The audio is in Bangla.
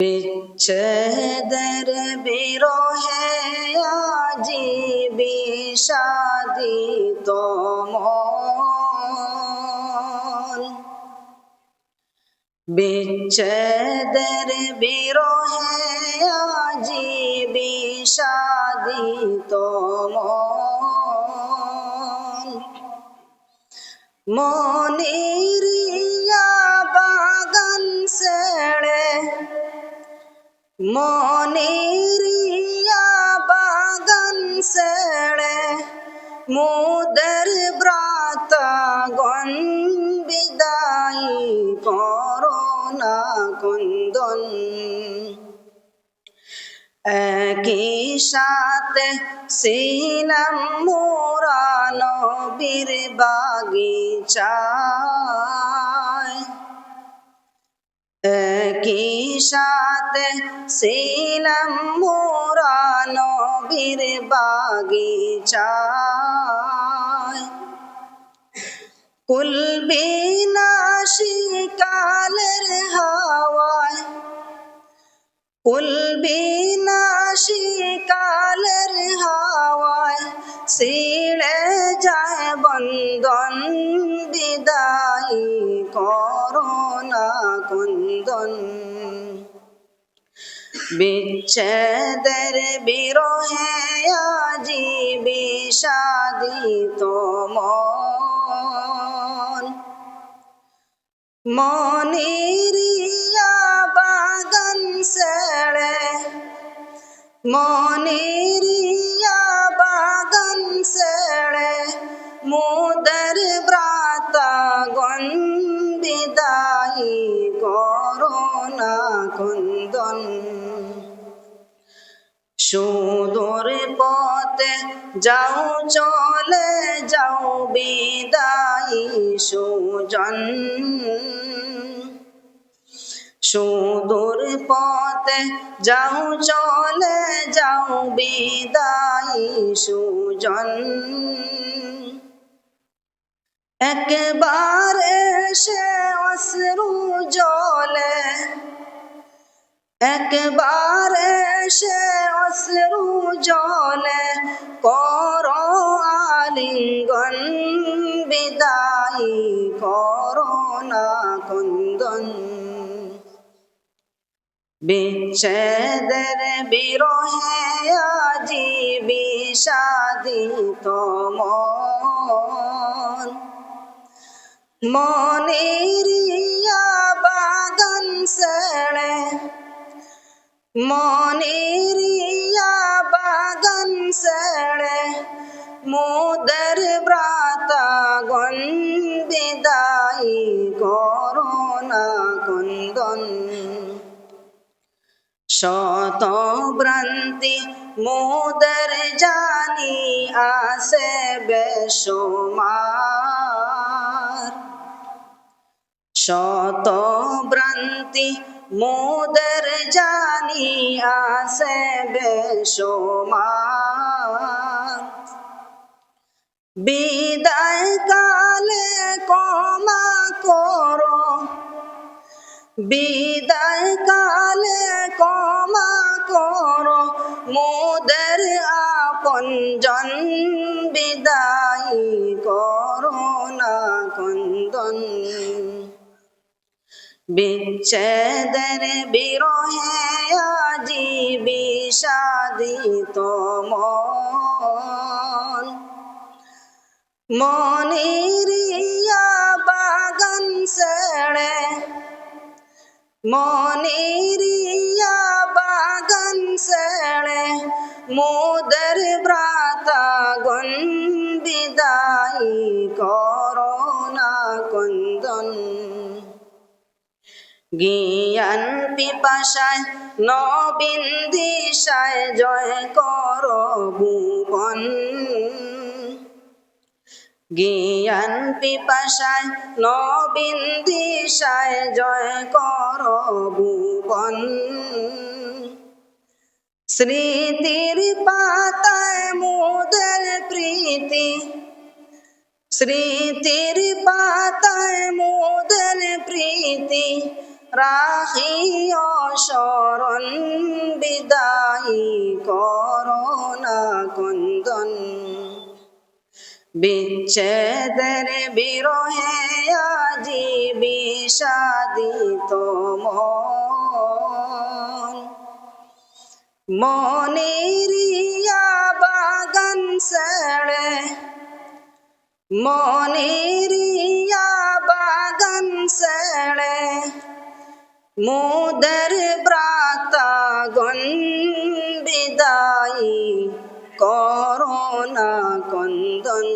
বিচ্ছেদের বিরহে আজি বিষাদিত মন। বিচ্ছেদের বিরহে আজি বিষাদিত মন। মনিরিয়া বাগান সেড়ে মুদের ব্রাত গন বিদায় করোনা কুন্দন। একই সাথে সিনাম মুরানো বীর বাগিচায়। একই ছিলাম মোরানো বীর বাগিচায় কুলবিনাশি কালের হাওয়ায় কুলবিনাশি কুন্দন বিচ্ছেদের বিরহে আজি বিষাদিত মন। মনিরিয়া বাগান সেড়ে মনিরিয়া বাগান সেড়ে মুদর বিদায় করোনা কুন্দন। সুদূর পথে যাও, চলে যাও বিদায়ী সুজন। সুদূর পথে যাও, চলে যাও বিদায়ী সুজন। একবার সে অশ্রু জলে একবার সে অশ্রু জলে কর আলিঙ্গন, বিদায়ী করোনা কুন্দন বিচ্ছেদের বিরহে আজি বিষাদিত মন। মনিরিয়া বাগান সেড়ে। মনিরিয়া বাগান সেড়ে। মুদর ব্রাতা গন বিদায়ী করোনা কুন্দন শত ভ্রান্তি মুদর জানি আসে বেসমার শত ভ্রান্তি মুদর জানি আসে বেসমার বিদায় কালে কমা করো। বিদায় কালে কমা করো। মোদের আপন জন বিদায় করো। না কন্দন বিচ্ছেদের বিরহে আজি বিষাদিত মন। মনিরিয়া বাগান সেড়ে মনিরিয়া কুন্দন জ্ঞান পিপাসায় নবীন দিশায় জয় কর ভুবন। জ্ঞান পিপাসায় নবীন দিশায় জয় কর ভুবন। স্মৃতির পাতায় মোদের প্রীতি স্মৃতির পাতায় মোদের প্রীতি রাখিও শরণ বিদায়ী করোনা কন্দন বিচ্ছেদের বিরহে আজি বিষাদিত মন। মনেরিয়া মনেরিয়া বাগান সেড়ে মোদের ব্রাতা গন বিদায়ী করোনা কন্দন।